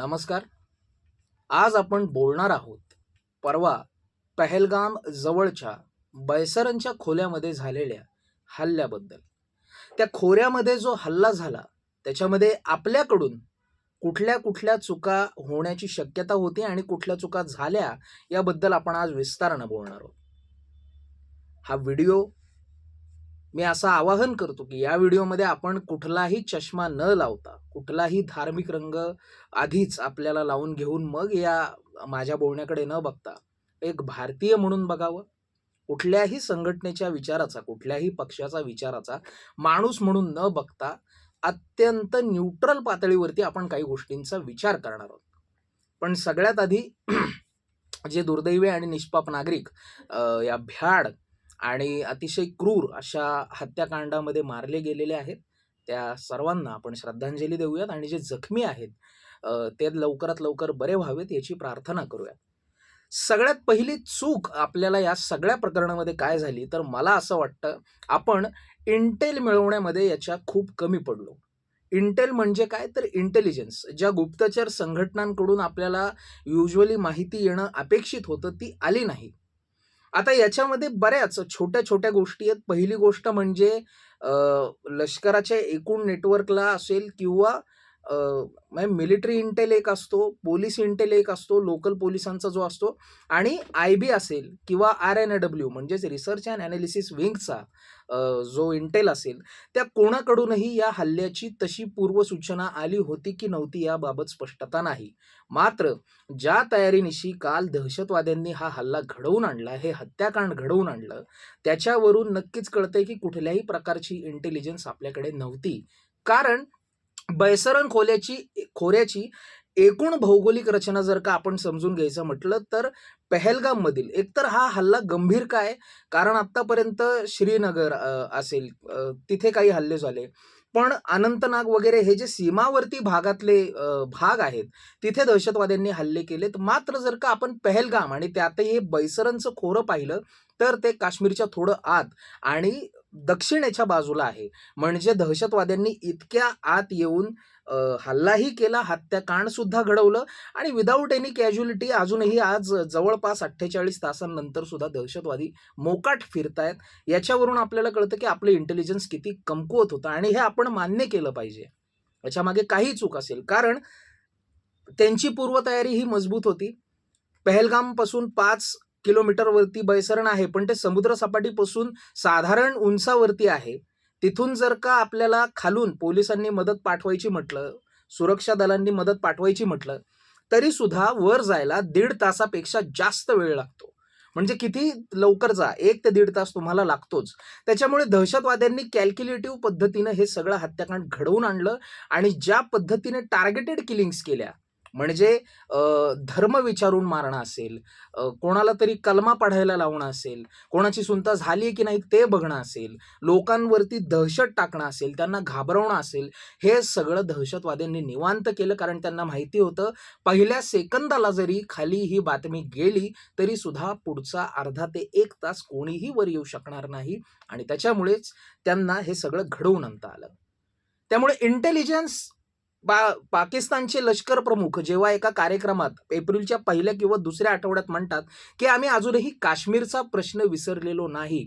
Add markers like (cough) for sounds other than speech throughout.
नमस्कार. आज आपण बोलणार आहोत परवा पहलगाम जवळच्या बैसरनच्या खोल्यामध्ये झालेल्या हल्ल्याबद्दल. त्या खोऱ्यामध्ये जो हल्ला झाला त्याच्यामध्ये आपल्याकडून कुठल्या कुठल्या चुका होण्याची शक्यता होती आणि कुठल्या चुका झाल्या याबद्दल आपण आज विस्तारानं बोलणार आहोत. हा व्हिडिओ मी असं आवाहन करतो की या व्हिडिओमध्ये आपण कुठलाही चष्मा न लावता कुठलाही धार्मिक रंग आधीच आपल्याला लावून घेऊन मग या माझ्या बोलण्याकडे न बघता एक भारतीय म्हणून बघावं. कुठल्याही संघटनेच्या विचाराचा कुठल्याही पक्षाचा विचाराचा माणूस म्हणून न बघता अत्यंत न्यूट्रल पातळीवरती आपण काही गोष्टींचा विचार करणार आहोत. पण सगळ्यात आधी (clears throat) जे दुर्दैवी आणि निष्पाप नागरिक या भ्याड आणि अतिशय क्रूर अशा हत्याकांडामध्ये मारले गेलेले आहेत. त्या सर्वांना आपण श्रद्धांजली देऊयात आणि जे जखमी आहेत ते लवकरात लवकर बरे व्हावेत याची प्रार्थना करूयात. सगळ्यात पहिली चूक आपल्याला या सगळ्या प्रकरणामध्ये काय झाली? तर मला असं वाटतं आपण इंटेल मिळवण्यामध्ये याच्या खूप कमी पडलो. इंटेल म्हणजे काय? तर इंटेलिजन्स. ज्या गुप्तचर संघटनांकडून आपल्याला युजली माहिती येणं अपेक्षित होतं ती आली नाही. आता याच्यामध्ये बऱ्याच छोट्या छोट्या गोष्टी आहेत. पहिली गोष्ट म्हणजे लष्कराच्या एकूण नेटवर्कला असेल किंवा म्हणजे मिलिटरी इंटेल एक असतो पोलीस इंटेल एक असतो लोकल पोलिसांचा जो असतो आणि आय बी असेल किंवा आर एन ए डब्ल्यू म्हणजेच रिसर्च अँड ॲनालिसिस विंगचा जो इंटेल असेल त्या कोणाकडूनही या हल्ल्याची तशी पूर्वसूचना आली होती की नव्हती याबाबत स्पष्टता नाही. मात्र ज्या तयारीनिशी काल दहशतवाद्यांनी हा हल्ला घडवून आणला हे हत्याकांड घडवून आणलं त्याच्यावरून नक्कीच कळतंय की कुठल्याही प्रकारची इंटेलिजन्स आपल्याकडे नव्हती. कारण बैसरण खोल्याची खोऱ्याची एकूण भौगोलिक रचना जर का आपण समजून घ्यायचं म्हटलं तर पहलगाममधील एकतर हा हल्ला गंभीर काय कारण आत्तापर्यंत श्रीनगर असेल तिथे काही हल्ले झाले. पण अनंतनाग वगैरे हे जे सीमावर्ती भागातले भाग आहेत तिथे दहशतवाद्यांनी हल्ले केलेत. मात्र जर का आपण पहलगाम आणि त्यातही हे बैसरणचं खोरं पाहिलं तर ते काश्मीरच्या थोडं आत आणि दक्षिणेच्या बाजूला आहे. म्हणजे दहशतवाद्यांनी इतक्या आत येऊन हल्लाही केला हत्याकांडसुद्धा घडवलं आणि विदाऊट एनी कॅज्युलिटी अजूनही आज जवळपास अठ्ठेचाळीस तासांनंतर सुद्धा दहशतवादी मोकाट फिरतायत. याच्यावरून आपल्याला कळतं की आपलं इंटेलिजन्स किती कमकुवत होतं आणि हे आपण मान्य केलं पाहिजे. याच्यामागे काही चूक असेल. कारण त्यांची पूर्वतयारी ही मजबूत होती. पहलगामपासून पाच किलोमीटरवरती बैसरण आहे पण ते समुद्र सपाटीपासून साधारण उंचावरती आहे. तिथून जर का आपल्याला खालून पोलिसांनी मदत पाठवायची म्हटलं सुरक्षा दलांनी मदत पाठवायची म्हटलं तरी सुद्धा वर जायला दीड तासापेक्षा जास्त वेळ लागतो. म्हणजे किती लवकर जा एक ते दीड तास तुम्हाला लागतोच. त्याच्यामुळे दहशतवाद्यांनी कॅल्क्युलेटिव्ह पद्धतीनं हे सगळं हत्याकांड घडवून आणलं आणि ज्या पद्धतीने टार्गेटेड किलिंग्स केल्या म्हणजे धर्म विचारून मारणं असेल कोणाला तरी कलमा पढायला लावणं असेल कोणाची सुनता झाली आहे की नाही ते बघणं असेल लोकांवरती दहशत टाकणं असेल त्यांना घाबरवणं असेल हे सगळं दहशतवाद्यांनी निवांत केलं कारण त्यांना माहिती होतं पहिल्या सेकंदाला जरी खाली ही बातमी गेली तरी सुद्धा पुढचा अर्धा ते एक तास कोणीही वर येऊ शकणार नाही आणि त्याच्यामुळेच त्यांना हे सगळं घडवून आणता आलं. त्यामुळे इंटेलिजन्स पा पाकिस्तानचे लष्कर प्रमुख जेव्हा एका कार्यक्रमात एप्रिलच्या पहिल्या किंवा दुसऱ्या आठवड्यात म्हणतात की आम्ही अजूनही काश्मीरचा प्रश्न विसरलेलो नाही.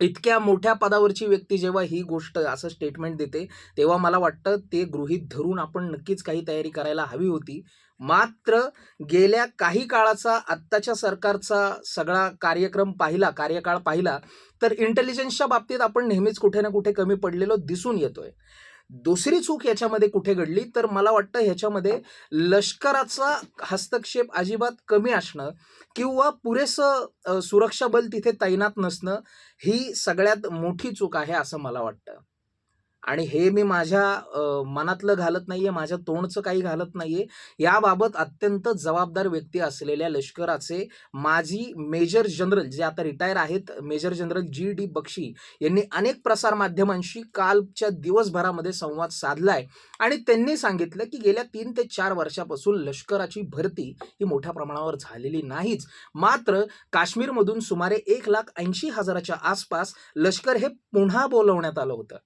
इतक्या मोठ्या पदावरची व्यक्ती जेव्हा ही गोष्ट असं स्टेटमेंट देते तेव्हा मला वाटतं ते गृहीत धरून आपण नक्कीच काही तयारी करायला हवी होती. मात्र गेल्या काही काळाचा आत्ताच्या सरकारचा सगळा कार्यक्रम पाहिला कार्यकाळ पाहिला तर इंटेलिजन्सच्या बाबतीत आपण नेहमीच कुठे ना कुठे कमी पडलेलो दिसून येतोय. दुसरी चूक याच्यामध्ये कुठे घडली तर मला वाटतं ह्याच्यामध्ये लष्कराचा हस्तक्षेप अजिबात कमी असणं किंवा पुरेसं सुरक्षा बल तिथे तैनात नसणं ही सगळ्यात मोठी चूक आहे असं मला वाटतं. आणि हे मी माझ्या मनातलं घालत नाहीये माझ्या तोंडचं काही घालत नाहीये. याबाबत अत्यंत जबाबदार व्यक्ती असलेल्या लष्कराचे माजी मेजर जनरल जे आता रिटायर आहेत major general G D Bakshi यांनी अनेक प्रसार माध्यमांशी कालच्या दिवसभरामध्ये संवाद साधलाय. आणि त्यांनी सांगितलं की गेल्या तीन ते चार वर्षापासून लष्कराची भरती ही मोठ्या प्रमाणावर झालेली नाहीच. मात्र काश्मीरमधून सुमारे एक लाख ऐंशी हजाराच्या आसपास लष्कर हे पुन्हा बोलवण्यात आलं होतं.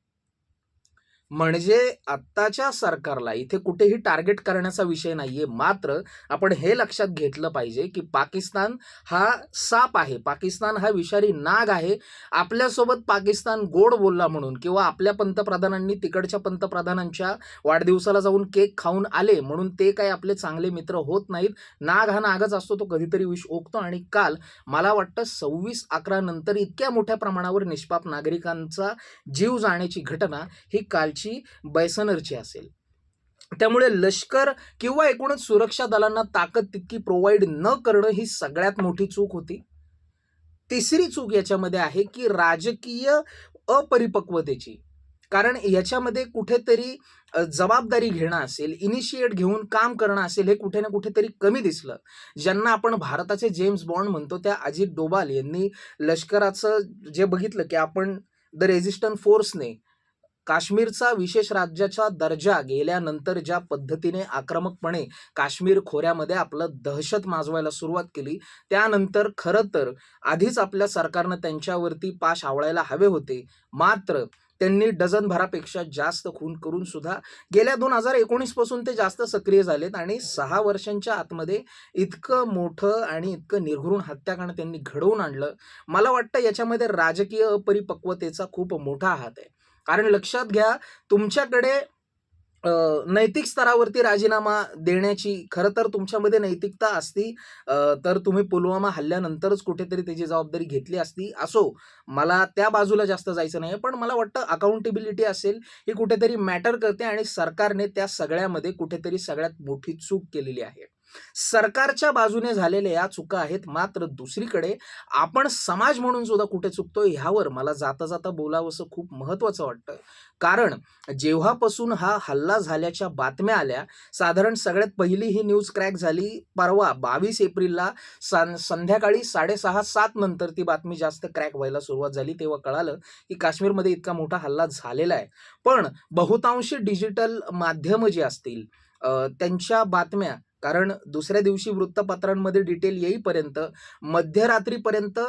म्हणजे आत्ताच्या सरकारला इथे कुठेही टार्गेट करण्याचा विषय नाही आहे मात्र आपण हे लक्षात घेतलं पाहिजे की पाकिस्तान हा साप आहे. पाकिस्तान हा विषारी नाग आहे. आपल्यासोबत पाकिस्तान गोड बोलला म्हणून किंवा आपल्या पंतप्रधानांनी तिकडच्या पंतप्रधानांच्या वाढदिवसाला जाऊन केक खाऊन आले म्हणून ते काय आपले चांगले मित्र होत नाहीत. नाग हा नागच असतो तो कधीतरी विष ओकतो आणि काल मला वाटतं सव्वीस अकरा नंतर इतक्या मोठ्या प्रमाणावर निष्पाप नागरिकांचा जीव जाण्याची घटना ही कालची बैसनरची असेल. त्यामुळे लष्कर किंवा एकूणच सुरक्षा दलांना ताकद तितकी प्रोव्हाइड न करणं ही सगळ्यात मोठी चूक होती. तिसरी चूक याच्यामध्ये आहे की राजकीय अपरिपक्वतेची. कारण याच्यामध्ये कुठेतरी जबाबदारी घेणं असेल इनिशिएट घेऊन काम करणं असेल हे कुठे ना कुठेतरी कमी दिसलं. ज्यांना आपण भारताचे जेम्स बॉन्ड म्हणतो त्या अजित डोबाल यांनी लष्कराचं जे बघितलं की आपण द रेझिस्टंट फोर्सने काश्मीरचा विशेष राज्याचा दर्जा गेल्यानंतर ज्या पद्धतीने आक्रमकपणे काश्मीर खोऱ्यामध्ये आपलं दहशत माजवायला सुरुवात केली त्यानंतर खरं तर आधीच आपल्या सरकारनं त्यांच्यावरती पाश आवळायला हवे होते. मात्र त्यांनी डझन भरापेक्षा जास्त खून करून सुद्धा गेल्या दोन हजार एकोणीसपासून ते जास्त सक्रिय झालेत आणि सहा वर्षांच्या आतमध्ये इतकं मोठं आणि इतकं निर्घृण हत्याकांड त्यांनी घडवून आणलं. मला वाटतं याच्यामध्ये राजकीय अपरिपक्वतेचा खूप मोठा हात आहे. कारण लक्षात घ्या तुमच्याकडे नैतिक स्तरावरती राजीनामा देण्याची खरं तर तुमच्यामध्ये नैतिकता असती तर तुम्ही पुलवामा हल्ल्यानंतरच कुठेतरी त्याची जबाबदारी घेतली असती असो. मला त्या बाजूला जास्त जायचं नाही पण मला वाटतं अकाउंटेबिलिटी असेल ही कुठेतरी मॅटर करते आणि सरकारने त्या सगळ्यामध्ये कुठेतरी सगळ्यात मोठी चूक केलेली आहे. सरकारच्या बाजूने झालेल्या या चुका आहेत मात्र दुसरीकडे आपण समाज म्हणून सुद्धा कुठे चुकतोय ह्यावर मला जाता जाता बोलावंसं खूप महत्त्वाचं वाटतं. कारण जेव्हापासून हा हल्ला झाल्याच्या बातम्या आल्या साधारण सगळ्यात पहिली ही न्यूज क्रॅक झाली परवा बावीस एप्रिलला सं संध्याकाळी साडेसहा सात नंतर ती बातमी जास्त क्रॅक व्हायला सुरुवात झाली तेव्हा कळालं की काश्मीरमध्ये इतका मोठा हल्ला झालेला आहे. पण बहुतांशी डिजिटल माध्यमं जी असतील त्यांच्या बातम्या कारण दुसऱ्या दिवशी वृत्तपत्रांमध्ये डिटेल येईपर्यंत मध्यरात्रीपर्यंत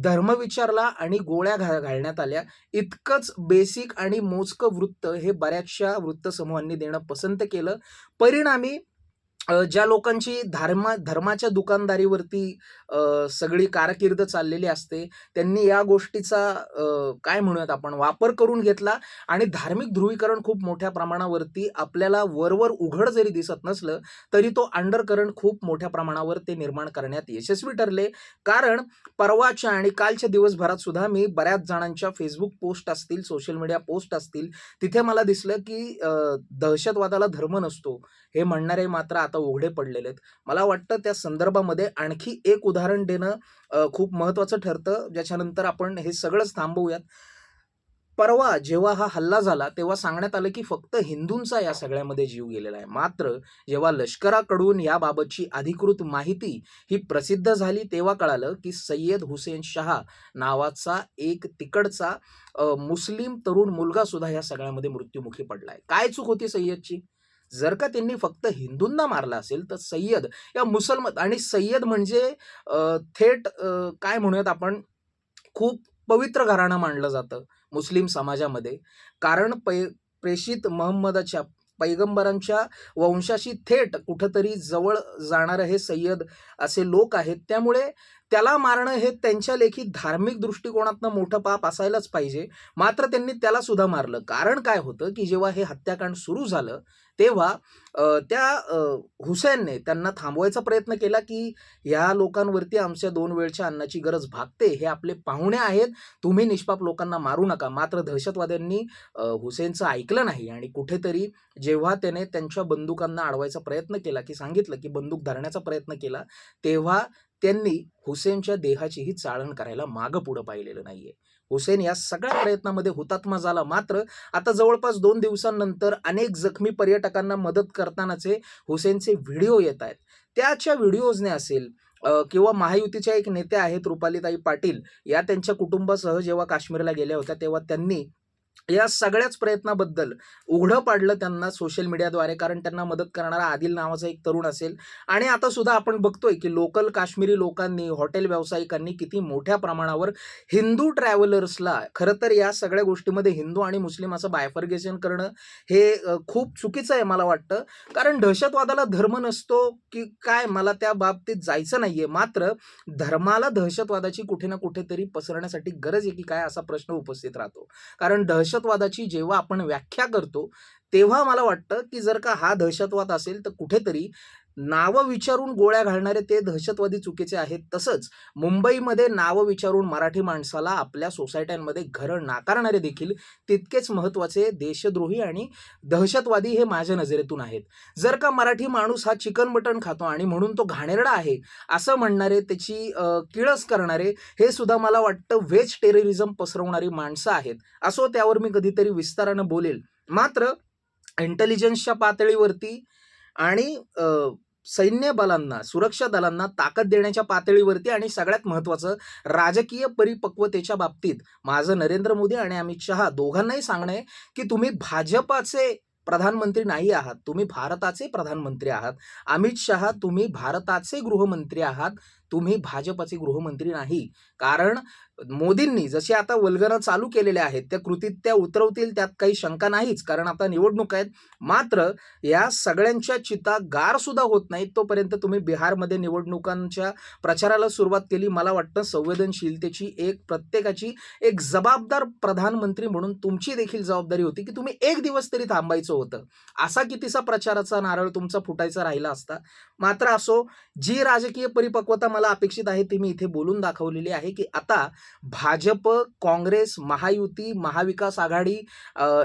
धर्मविचारला आणि गोळ्या घा घालण्यात आल्या. इतकंच बेसिक आणि मोजकं वृत्त हे बऱ्याचशा वृत्तसमूहांनी देणं पसंत केलं. परिणामी ज्या लोकांची धर्मा धर्माच्या दुकानदारीवरती सगळी कारकीर्द चाललेली असते त्यांनी या गोष्टीचा काय म्हणूयात आपण वापर करून घेतला आणि धार्मिक ध्रुवीकरण खूप मोठ्या प्रमाणावरती आपल्याला वरवर उघड जरी दिसत नसलं तरी तो अंडरकरंट खूप मोठ्या प्रमाणावर ते निर्माण करण्यात यशस्वी ठरले. कारण परवाच्या आणि कालच्या दिवसभरात सुद्धा मी बऱ्याच जणांच्या फेसबुक पोस्ट असतील सोशल मीडिया पोस्ट असतील तिथे मला दिसलं की दहशतवादाला धर्म नसतो. हे म्हणणारे मात्र आता उघडे पडलेले आहेत. मला वाटतं त्या संदर्भामध्ये आणखी एक उदाहरण देणं खूप महत्त्वाचं ठरतं. ज्याच्यानंतर आपण हे सगळंच थांबवूयात. परवा जेव्हा हा हल्ला झाला तेव्हा सांगण्यात आलं की फक्त हिंदूंचा या सगळ्यामध्ये जीव गेलेला आहे. मात्र जेव्हा लष्कराकडून याबाबतची अधिकृत माहिती ही प्रसिद्ध झाली तेव्हा कळालं की सय्यद हुसेन शहा नावाचा एक तिकडचा मुस्लिम तरुण मुलगा सुद्धा या सगळ्यामध्ये मृत्युमुखी पडला आहे. काय चूक होती सय्यदची? जर का त्यांनी फक्त हिंदूंना मारला असेल तर सय्यद या मुसलमान आणि सय्यद म्हणजे थेट काय म्हणूयात आपण खूप पवित्र घराणं मानलं जातं मुस्लिम समाजामध्ये. कारण पै प्रेषित महम्मदाच्या पैगंबरांच्या वंशाशी थेट कुठंतरी जवळ जाणारं हे सय्यद असे लोक आहेत. त्यामुळे त्याला मारणं हे त्यांच्या लेखी धार्मिक दृष्टिकोनातनं मोठं पाप असायलाच पाहिजे. मात्र त्यांनी त्याला सुद्धा मारलं. कारण काय होतं की जेव्हा हे हत्याकांड सुरू झालं तेव्हा त्या हुसेनने त्यांना थांबवायचा प्रयत्न केला की ह्या लोकांवरती आमच्या दोन वेळच्या अन्नाची गरज भागते हे आपले पाहुणे आहेत तुम्ही निष्पाप लोकांना मारू नका. मात्र दहशतवाद्यांनी हुसेनचं ऐकलं नाही आणि कुठेतरी जेव्हा त्याने त्यांच्या बंदुकांना अडवायचा प्रयत्न केला की सांगितलं की बंदूक धरण्याचा प्रयत्न केला तेव्हा त्यांनी हुसेनच्या देहाचीही चाळण करायला मागं पुढं पाहिलेलं नाहीये. हुसेन या सगळ्या प्रयत्नामध्ये हुतात्मा झाला मात्र आता जवळपास दोन दिवसांनंतर अनेक जखमी पर्यटकांना मदत करतानाचे हुसेनचे व्हिडिओ येत आहेत. त्याच्या व्हिडिओजने असेल किंवा महायुतीच्या एक नेत्या आहेत रुपालीताई पाटील या त्यांच्या कुटुंबासह जेव्हा काश्मीरला गेल्या होत्या तेव्हा त्यांनी या सगळ्याच प्रयत्नाबद्दल उघडं पाडलं त्यांना सोशल मीडियाद्वारे कारण त्यांना मदत करणारा आदिल नावाचा एक तरुण असेल. आणि आता सुद्धा आपण बघतोय की लोकल काश्मीरी लोकांनी हॉटेल व्यावसायिकांनी किती मोठ्या प्रमाणावर हिंदू ट्रॅव्हलर्सला खरं तर या सगळ्या गोष्टीमध्ये हिंदू आणि मुस्लिम असं बायफर्गेशन करणं हे खूप चुकीचं आहे मला वाटतं. कारण दहशतवादाला धर्म नसतो की काय मला त्या बाबतीत जायचं नाही आहे मात्र धर्माला दहशतवादाची कुठे ना कुठेतरी पसरण्यासाठी गरज आहे की काय असा प्रश्न उपस्थित राहतो. कारण दहशतवादाची जेव्हा आपण व्याख्या करतो तेव्हा मला वाटतं की जर का हा दहशतवाद असेल तर कुठेतरी नावं विचारून गोळ्या घालणारे ते दहशतवादी चुकीचे आहेत. तसंच मुंबईमध्ये नावं विचारून मराठी माणसाला आपल्या सोसायट्यांमध्ये घरं नाकारणारे देखील तितकेच महत्त्वाचे देशद्रोही आणि दहशतवादी हे माझ्या नजरेतून आहेत. जर का मराठी माणूस हा चिकन मटण खातो आणि म्हणून तो घाणेरडा आहे असं म्हणणारे त्याची किळस करणारे हे सुद्धा मला वाटतं व्हेज टेररिझम पसरवणारी माणसं आहेत. असो त्यावर मी कधीतरी विस्तारानं बोलेल. मात्र इंटेलिजन्सच्या पातळीवरती आणि सैन्य बलांना सुरक्षा दलांना ताकद देण्याच्या पातळीवरती आणि सगळ्यात महत्त्वाचं राजकीय परिपक्वतेच्या बाबतीत माझं नरेंद्र मोदी आणि अमित शहा दोघांनाही सांगणं आहे की तुम्ही भाजपाचे प्रधानमंत्री नाही आहात तुम्ही भारताचे प्रधानमंत्री आहात. अमित शहा तुम्ही भारताचे गृहमंत्री आहात तुम्ही भाजपाचे गृहमंत्री नाही. कारण मोदींनी जसे आता वल्गना चालू केलेल्या आहेत त्या कृतीत त्या उतरवतील त्यात काही शंका नाहीच. कारण आता निवडणूक आहेत. मात्र या सगळ्यांच्या चिता गारसुद्धा होत नाहीत. तोपर्यंत तुम्ही बिहारमध्ये निवडणुकांच्या प्रचाराला सुरुवात केली. मला वाटतं संवेदनशीलतेची एक प्रत्येकाची एक जबाबदार प्रधानमंत्री म्हणून तुमची देखील जबाबदारी होती की तुम्ही एक दिवस तरी थांबायचं होतं. असा कितीसा प्रचाराचा नारळ तुमचा फुटायचा राहिला असता. मात्र असो जी राजकीय परिपक्वता मला अपेक्षित आहे ती मी इथे बोलून दाखवलेली आहे की आता भाजप काँग्रेस महायुती महाविकास आघाडी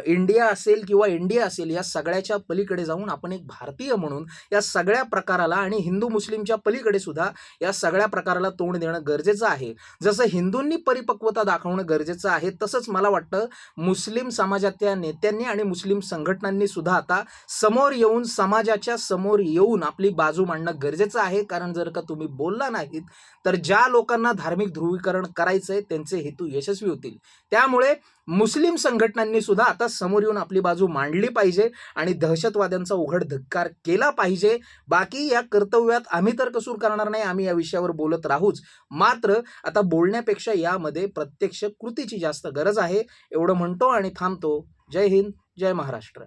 इंडिया असेल किंवा इंडिया असेल या सगळ्याच्या पलीकडे जाऊन आपण एक भारतीय म्हणून या सगळ्या प्रकाराला आणि हिंदू मुस्लिमच्या पलीकडे सुद्धा या सगळ्या प्रकाराला तोंड देणं गरजेचं आहे. जसं हिंदूंनी परिपक्वता दाखवणं गरजेचं आहे तसंच मला वाटतं मुस्लिम समाजातल्या नेत्यांनी आणि मुस्लिम संघटनांनी सुद्धा आता समोर येऊन समाजाच्या समोर येऊन आपली बाजू मांडणं गरजेचं आहे. कारण जर का तुम्ही बोलला नाहीत तर ज्या लोकांना धार्मिक ध्रुवीकरण करायचं आहे त्यांचे हेतू यशस्वी होतील. त्यामुळे मुस्लिम संघटनांनी सुद्धा आता समोर येऊन आपली बाजू मांडली पाहिजे आणि दहशतवाद्यांचा उघड धिक्कार केला पाहिजे. बाकी या कर्तव्यात आम्ही तर कसूर करणार नाही आम्ही या विषयावर बोलत राहूच. मात्र आता बोलण्यापेक्षा यामध्ये प्रत्यक्ष कृतीची जास्त गरज आहे. एवढं म्हणतो आणि थांबतो. जय हिंद जय महाराष्ट्र.